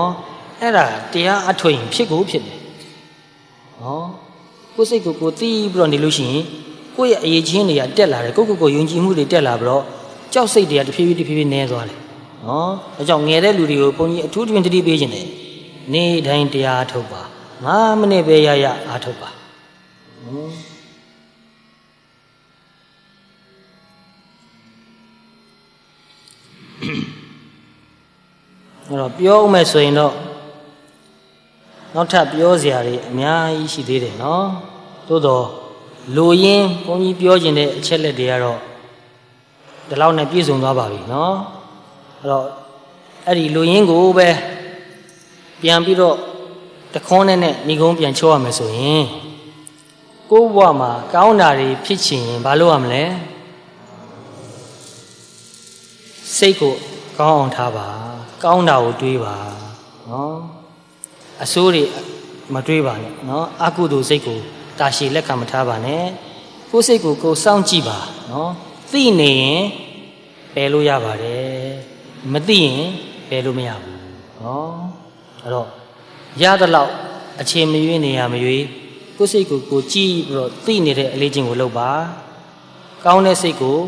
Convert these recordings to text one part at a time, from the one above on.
နော်အဲ့ဒါတရားအထွင်ဖြစ်ကိုဖြစ်တယ်နော်ကိုယ်စိတ်ကိုကိုယ်သိပြီးတော့နေလို့ရှိရင်ကိုယ့်ရဲ့အရေးချင်းတွေကတက်လာတယ်ကိုယ့်ကိုယ်ကိုယုံကြည်မှုတွေတက်လာပြီးတော့ကြောက်စိတ်တွေကတဖြည်းဖြည်းတဖြည်းဖြည်းနည်းသွားတယ်နော်အဲကြောင့်ငယ်တဲ့လူတွေကိုဘုန်းကြီးအထူးတွင်တတိပေးခြင်းတယ်နေတိုင်းတရားအထုတ်ပါ9မိနစ်ပဲရရအားထုတ်ပါနော် အဲ့တော့ပြောဦးမယ်ဆိုရင်တော့နောက်ထပ်ပြောစရာတွေအများကြီးရှိသေးတယ်နော်သို့တော့လူရင်းဘုန်းကြီးပြောခြင်းတဲ့အချက်လက်တွေကတော့ဒီလောက်နဲ့ပြည့်စုံသွားပါပြီနော်အဲ့တော့အဲ့ဒီလူရင်းကိုပဲပြန်ပြီးတော့တခွန်းနဲ့နဲ့ညီကုန်းပြန်ချိုးရမယ်ဆိုရင်ကိုယ့်ဘဝမှာကောင်းတာတွေဖြစ်ချင်ရင်ဘာလုပ်ရမလဲစိတ်ကို ကောင်းအောင်ထားပါကောင်းတာကိုတွေးပါနော်အဆိုးတွေမတွေးပါနဲ့နော်အကုသိုလ်စိတ်ကိုတာရှည်လက်ခံမထားပါနဲ့ကိုယ်စိတ်ကိုကိုယ်စောင့်ကြည့်ပါနော်သိနေရင်ပယ်လို့ရပါတယ်မသိရင်ပယ်လို့မရဘူးနော်အဲ့တော့ရသလောက်အချိန်မရွေးနေရမရွေးကိုယ်စိတ်ကိုကိုယ်ကြည့်ပြီးတော့သိနေတဲ့အလေးချင်းကိုလုပ်ပါကောင်းတဲ့စိတ်ကို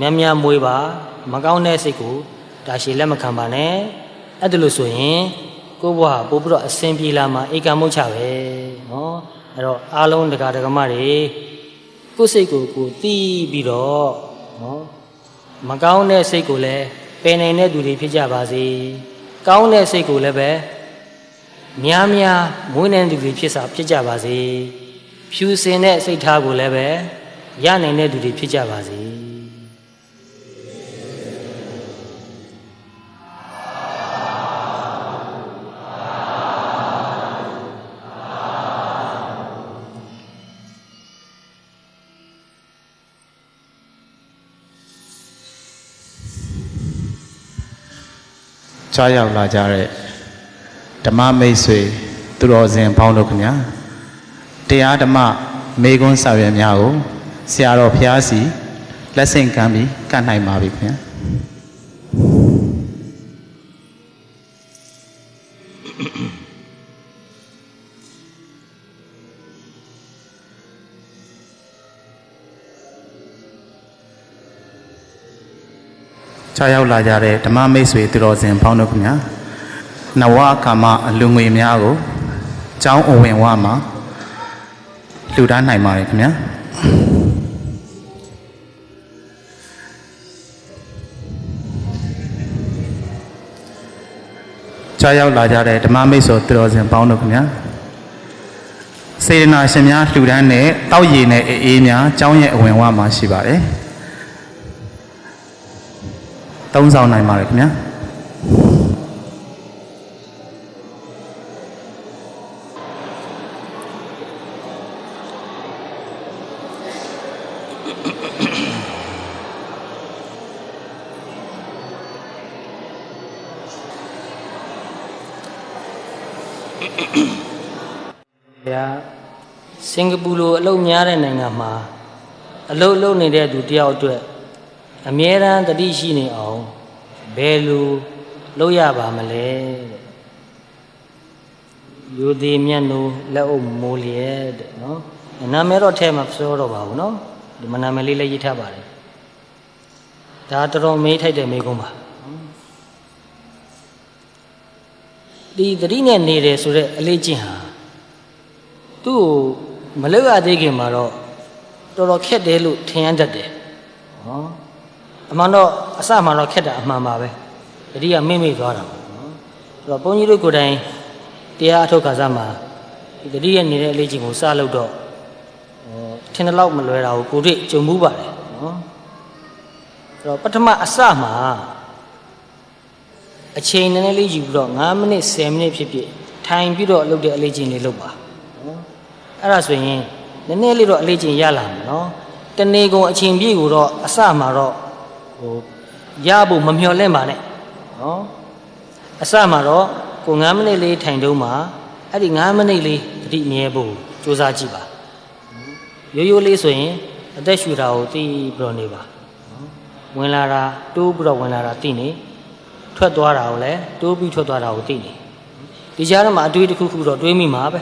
များများမွေးပါမကောင်းတဲ့စိတ်ကို ဒါရှည်လက်မခံပါနဲ့အဲ့ဒါလို့ဆိုရင်ကိုယ့်ဘဝပို့ပြီးတော့အစဉ်ပြေလာမှာဧကမုတ်ချပဲနော်အဲ့တော့အားလုံးဒကာဒကမတွေကိုယ့်စိတ်ကိုကိုယ်သိပြီးတော့နော်မကောင်းတဲ့စိတ်ကိုလည်းပယ်နိုင်တဲ့သူတွေဖြစ်ကြပါစေကောင်းတဲ့စိတ်ကိုလည်းပဲများများမွေးနိုင်သူတွေဖြစ်စာဖြစ်ကြပါစေဖြူစင်တဲ့စိတ်ထားကိုလည်းပဲရနိုင်တဲ့သူတွေဖြစ်ကြပါစေ ကြားရောက်လာကြတဲ့ဓမ္မမိတ်ဆွေသူတော်စင်ပေါင်းတို့ခင်ဗျာတရားဓမ္မမေကွန်းစာရွက်များကိုဆရာတော်ဘုရားစီလက်ဆင့်ကမ်းပြီးကတ်နိုင်ပါပြီခင်ဗျာ ကြားရောက်လာကြတဲ့ဓမ္မမိတ်ဆွေသူတော်စင်ပေါင်းတို့ခင်ဗျာနဝကာမအလူငွေများကိုကျောင်းအဝင်ဝမှာလှူဒါန်းနိုင်ပါတယ်ခင်ဗျာကြားရောက်လာကြတဲ့ဓမ္မမိတ်ဆွေသူတော်စင်ပေါင်းတို့ခင်ဗျာစေတနာရှင်များလှူဒါန်းတဲ့တောက်ရည်နဲ့အေးအေးများကျောင်းရဲ့အဝင်ဝမှာရှိပါတယ် သုံးဆောင်နိုင်ပါတယ်ခင်ဗျာ။ဗျာစင်ကာပူလိုအလုပ်များတဲ့နိုင်ငံမှာအလုပ်လုပ်နေတဲ့သူတယောက်အတွက်အမြဲတမ်းတတိရှိနေအောင် ဘယ်လိုလုပ်ရပါမလဲတဲ့။ယူသည်မြတ်နိုးလက်အုပ်မိုးလျက်တဲ့နော်။နာမည်တော့ထဲမှာပြောတော့ပါဘူးနော်။ဒီမနာမည်လေးလည်းရေးထားပါတယ်။ဒါတော်တော်မေးထိုက်တဲ့မေးခွန်းပါ။ဒီတတိနဲ့နေတယ်ဆိုတော့အလေးကျင့်ဟာသူ့ကိုမလောက်ရသေးခင်မှာတော့တော်တော်ခက်တယ်လို့ထင်ရတတ်တယ်။နော် အမှန်တော့အစမှတော့ခက်တာအမှန်ပါပဲ။တတိကမိမ့်မိသွားတာပေါ့နော်။အဲ့တော့ဘုန်းကြီးတို့ကိုယ်တိုင်တရားအထုတ်ခါစားမှာဒီတတိရဲ့နေတဲ့အလေးကျင့်ကိုစလို့တော့ဟောထင်တဲ့လောက်မလွယ်တာကိုကိုယ်တွေ့ကြုံမှုပါတယ်နော်။အဲ့တော့ပထမအစမှာအချိန်နည်းနည်းလေးယူပြီးတော့9မိနစ်10မိနစ်ဖြစ်ဖြစ်ထိုင်ပြီးတော့လုပ်တဲ့အလေးချင်းလေးလုပ်ပါနော်အဲ့ဒါဆိုရင်နည်းနည်းလေးတော့အလေးချင်းရလာမယ်နော်တနေ့ကုန်အချိန်ပြည့်ကိုတော့အစမှာတော့ ဟိုရဖို့မမျှော်လင့်ပါနဲ့နော်အစမှာတော့ကို9မိနစ်လေးထိုင်တုံးမှာအဲ့ဒီ9မိနစ်လေးတတိမြဲဖို့စူးစမ်းကြည့်ပါရိုးရိုးလေးဆိုရင်အသက်ရှူတာကိုသိပြီးတော့နေပါနော်ဝင်လာတာတိုးပြီးတော့ဝင်လာတာသိနေထွက်သွားတာကိုလည်းတိုးပြီးထွက်သွားတာကိုသိနေဒီကြားထဲမှာအတွေးတစ်ခုခုတော့တွေးမိမှာပဲ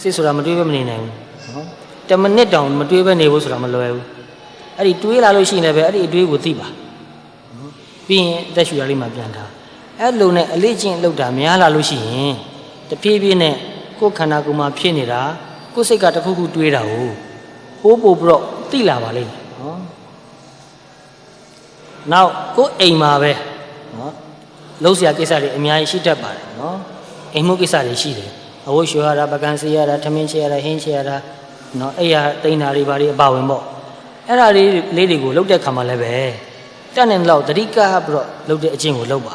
စိတ်ဆိုတာမတွေးဘဲမနေနိုင်ဘူးနော်တမနစ်တောင်မတွေးဘဲနေဖို့ဆိုတာမလွယ်ဘူးအဲ့ဒီတွေးလာလို့ရှိရင်လည်းပဲအဲ့ဒီအတွေးကိုသိပါနော် ပြီးရင်အသက်ရှူရလေးမှပြန်ထားအဲ့လိုနဲ့အလေးချင်းလောက်တာများလာလို့ရှိရင်တဖြည်းဖြည်းနဲ့ကိုယ်ခန္ဓာကိုယ်မှာဖြစ်နေတာကိုယ်စိတ်ကတစ်ခုခုတွေးတာကိုဟိုးပို့ပြီးတော့သိလာပါလိမ့်မယ်နော်နောက်ကိုယ်အိမ်မှာပဲနော်လုံးစရာကိစ္စတွေအများကြီးရှိတတ်ပါတယ်နော်အိမ်မှုကိစ္စတွေရှိတယ်အဝတ်လျှော်ရတာပကံစီရတာထမင်းချရတာဟင်းချရတာနော်အိယာတိန်တာတွေဘာတွေအပါဝင်ပေါ့အဲ့ဒါလေးလေးတွေကိုလုတ်တဲ့ခါမှလည်းပဲ တက်နေတော့တတိကပ်ပြီးတော့လုတ်တဲ့အချင်းကိုလုတ်ပါ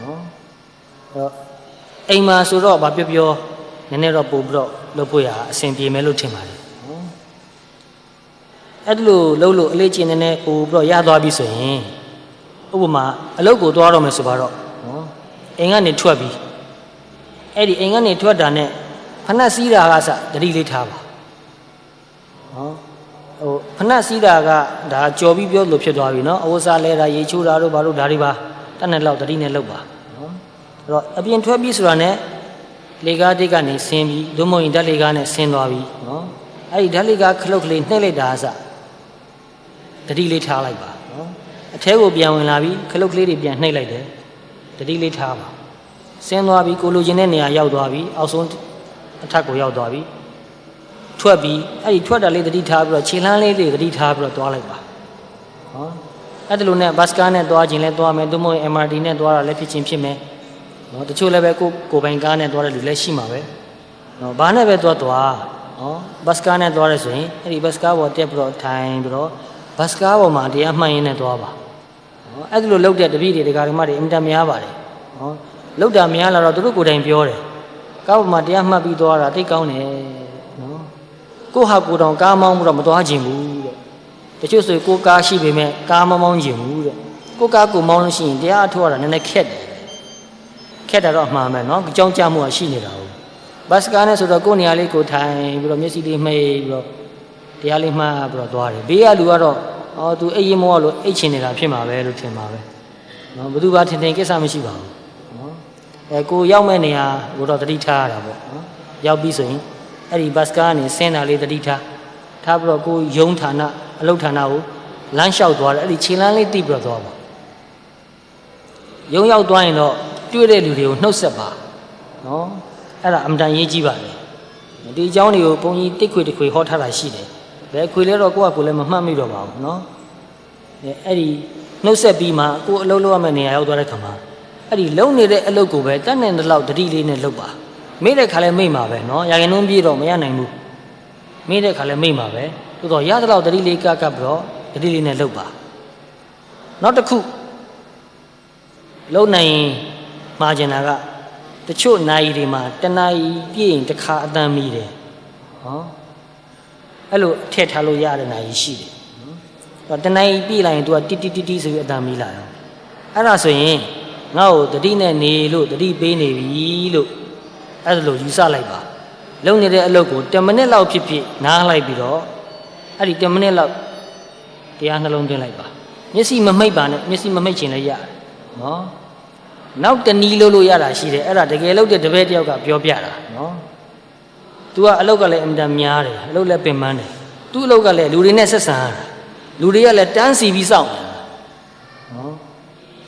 နော်အဲ့တော့အိမ်မှာဆိုတော့ဗာပြောပြောနည်းနည်းတော့ပို့ပြီးတော့လုတ်ဖို့ရအဆင်ပြေမယ်လို့ထင်ပါတယ်နော်အဲ့ဒါလို့လုတ်လို့အလေးချင်းနည်းနည်းပို့ပြီးတော့ရသွားပြီဆိုရင်ဥပမာအလုတ်ကိုသွားတော့မယ်ဆိုပါတော့နော်အိမ်ကနေထွက်ပြီးအဲ့ဒီအိမ်ကနေထွက်တာနဲ့ဖဏစီးတာကစတတိလေးထားပါနော် ဟိုဖဏစီးတာကဒါကြော်ပြီးပြောလို့ဖြစ်သွားပြီနော်အဝစားလဲတာရေချိုးတာတို့ဘာလို့ဒါတွေပါတတ်နဲ့လောက်တတိနဲ့လောက်ပါနော်အဲ့တော့အပြင်ထွက်ပြီးဆိုတာနဲ့လေကားတိတ်ကနေဆင်းပြီးဒုမဟုတ်ရင်ဓာတ်လေကားနဲ့ဆင်းသွားပြီနော်အဲ့ဒီဓာတ်လေကားခလုတ်ကလေးနှိမ့်လိုက်တာအစတတိလေးထားလိုက်ပါနော်အထဲကိုပြန်ဝင်လာပြီးခလုတ်ကလေးတွေပြန်နှိမ့်လိုက်တယ်တတိလေးထားပါဆင်းသွားပြီးကိုလိုချင်တဲ့နေရာရောက်သွားပြီးအောက်ဆုံးအထက်ကိုရောက်သွားပြီး ထွက်ပြီးအဲ့ဒီထွက်တာလေးတတိထားပြီးတော့ခြေလှမ်းလေးတွေတတိထားပြီးတော့သွားလိုက်ပါဟောအဲ့ဒါလိုနဲ့ဘတ်စကားနဲ့သွားခြင်းလဲသွားမယ်သို့မဟုတ် MRT နဲ့သွားတာလည်းဖြစ်ချင်းဖြစ်မယ်နော်တချို့လည်းပဲကိုကိုပိုင်ကားနဲ့သွားတဲ့လူလည်းရှိမှာပဲနော်ဘာနဲ့ပဲသွားသွားနော်ဘတ်စကားနဲ့သွားရဲဆိုရင်အဲ့ဒီဘတ်စကားပေါ်တက်ပြီးတော့ထိုင်ပြီးတော့ဘတ်စကားပေါ်မှာတရားမှန်ရင်းနဲ့သွားပါနော်အဲ့ဒါလိုလောက်တဲ့တပည့်တွေဒကာဒကမတွေအင်တာများပါတယ်နော်လောက်တာများလာတော့သူတို့ကိုယ်တိုင်ပြောတယ်ကားပေါ်မှာတရားမှတ်ပြီးသွားတာတိတ်ကောင်းတယ်နော် ကိုဟာကိုယ်တော်ကားမောင်းပြီးတော့မသွားခြင်းဘူးတဲ့တချို့ဆိုကိုကားရှိပေမဲ့ကားမမောင်းခြင်းဘူးတဲ့ကိုကားကိုမောင်းလို့ရှိရင်တရားအထောက်ရတာနည်းနည်းခက်တယ်ခက်တာတော့အမှန်ပဲနော်အကြောင်းကြမှုကရှိနေတာဟုတ်ဘတ်စကားနဲ့ဆိုတော့ကိုယ်နေရာလေးကိုထိုင်ပြီးတော့မျက်စိလေးမှိတ်ပြီးတော့တရားလေးမှတ်ပြီးတော့သွားတယ်ဘေးကလူကတော့အော်သူအိပ်ရင်မောလို့အိတ်ချင်နေတာဖြစ်မှာပဲလို့ထင်ပါပဲနော်ဘယ်သူကထင်ထင်ကိစ္စမရှိပါဘူးနော်အဲကိုရောက်မဲ့နေရာကိုတော့တတိထားရတာပေါ့နော်ရောက်ပြီဆိုရင် အဲ့ဒီဘတ်စကားကနေဆင်းတာလေးတတိထားထားပြီးတော့ကိုယုံဌာနအလုတ်ဌာနကိုလမ်းလျှောက်သွားတယ်အဲ့ဒီခြေလမ်းလေးတိပြီးတော့သွားပါယုံရောက်သွားရင်တော့တွေ့တဲ့လူတွေကိုနှုတ်ဆက်ပါနော်အဲ့ဒါအမှန်တန်ရေးကြည့်ပါလေဒီအကြောင်းတွေကိုဘုန်းကြီးတိတ်ခွေတစ်ခွေဟောထားတာရှိတယ်ဘယ်ခွေလဲတော့ကိုယ့်ကကိုယ်လည်းမမှတ်မိတော့ပါဘူးနော်အဲ့ဒီနှုတ်ဆက်ပြီးမှကိုယ်အလုပ်လုပ်ရမယ့်နေရာရောက်သွားတဲ့ခါမှာအဲ့ဒီလုံနေတဲ့အလုပ်ကိုပဲတတ်နိုင်တဲ့လောက်တတိလေးနဲ့လုပ်ပါ မိတဲ့ခါလဲမိမှာပဲနော်ရာခင်နှုံးပြေတော့မရနိုင်ဘူးမိတဲ့ခါလဲမိမှာပဲသို့တော့ရတဲ့လောက်တတိလေးကကပ်ပြီးတော့တတိလေးနဲ့လုပ်ပါနောက်တစ်ခုလုံနိုင်ရင်မှားကျင်တာကတချို့နိုင်တွေမှာတဏှာကြီးပြည့်ရင်တစ်ခါအတန်မိတယ်ဟောအဲ့လိုထည့်ထားလို့ရတဲ့နိုင်ရှိတယ်နော်တဏှာကြီးပြည့်လိုက်ရင် तू ကတိတိတိတိဆိုပြီးအတန်မိလာတယ်အဲ့ဒါဆိုရင်ငါ့ကိုတတိနဲ့နေလို့တတိပေးနေပြီလို့ အဲ့ဒါလို့ယူဆလိုက်ပါလုံနေတဲ့အလုပ်ကို10မိနစ်လောက်ဖြစ်ဖြစ်နားလိုက်ပြီးတော့အဲ့ဒီ10မိနစ်လောက်တရားနှလုံးသွင်းလိုက်ပါမျက်စိမမိတ်ပါနဲ့မျက်စိမမိတ်ချင်လည်းရတယ်နော်နောက်တနည်းလို့လို့ရတာရှိတယ်အဲ့ဒါတကယ်လို့တဲ့တပည့်တယောက်ကပြောပြတာနော် तू ကအလုတ်ကလည်းအင်တန်များတယ်အလုတ်လည်းပင်ပန်းတယ်သူ့အလုတ်ကလည်းလူတွေနဲ့ဆက်ဆံရတာလူတွေကလည်းတန်းစီပြီးစောင့်နေတာနော်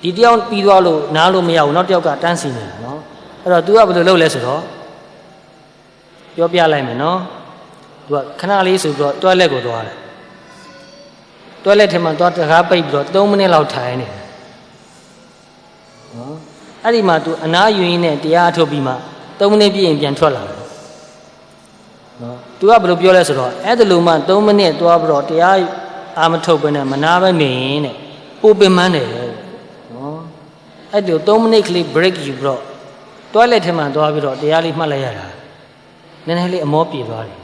ဒီတယောက်ပြီးသွားလို့နားလို့မရဘူးနောက်တယောက်ကတန်းစီနေတာနော် အဲ့တော့ तू ကဘယ်လိုလုပ်လဲဆိုတော့ပြောပြလိုက်မယ်နော် तू ကခဏလေးဆိုပြီးတော့တွဲလက်ကိုသွားတယ်တွဲလက်ထဲမှာသွားတကားပိတ်ပြီးတော့3မိနစ်လောက်ထိုင်နေတယ်နော်အဲ့ဒီမှာ तू အနားယူရင်းနဲ့တရားထုတ်ပြီးမှ3မိနစ်ပြည့်ရင်ပြန်ထွက်လာတယ်နော် तू ကဘယ်လိုပြောလဲဆိုတော့အဲ့ဒါလိုမှ3မိနစ်သွားပြီးတော့တရားအာမထုတ်ဘဲနဲ့မနာပဲနေရင်တဲ့ပိုပင်မန်းတယ်တဲ့နော်အဲ့ဒီ3မိနစ်ကလေး break ယူပြီးတော့ တွားလက်ထဲမှာသွားပြီးတော့တရားလေးမှတ်လိုက်ရတာနည်းနည်းလေးအမောပြေသွားတယ်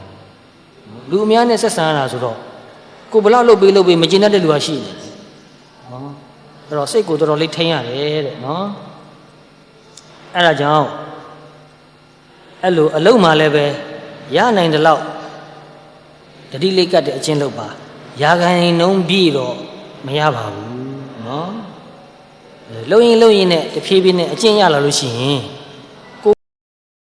လူအများနဲ့ဆက်ဆံရတာဆိုတော့ကိုဘလောက်လုပ်ပေးလုပ်ပေးမကျင်တတ်တဲ့လူကရှိနေတယ်နော်အဲ့တော့စိတ်ကိုတော်တော်လေးထိန်းရတယ်တဲ့နော်အဲ့ဒါကြောင့်အဲ့လိုအလုံးမှလည်းပဲရနိုင်တဲ့လောက်တတိလေးကတ်တဲ့အချင်းလုပ်ပါရာခိုင်နှုံးပြီးတော့မရပါဘူးနော်လုံရင်လုံရင်နဲ့တဖြည်းဖြည်းနဲ့အကျင့်ရလာလို့ရှိရင်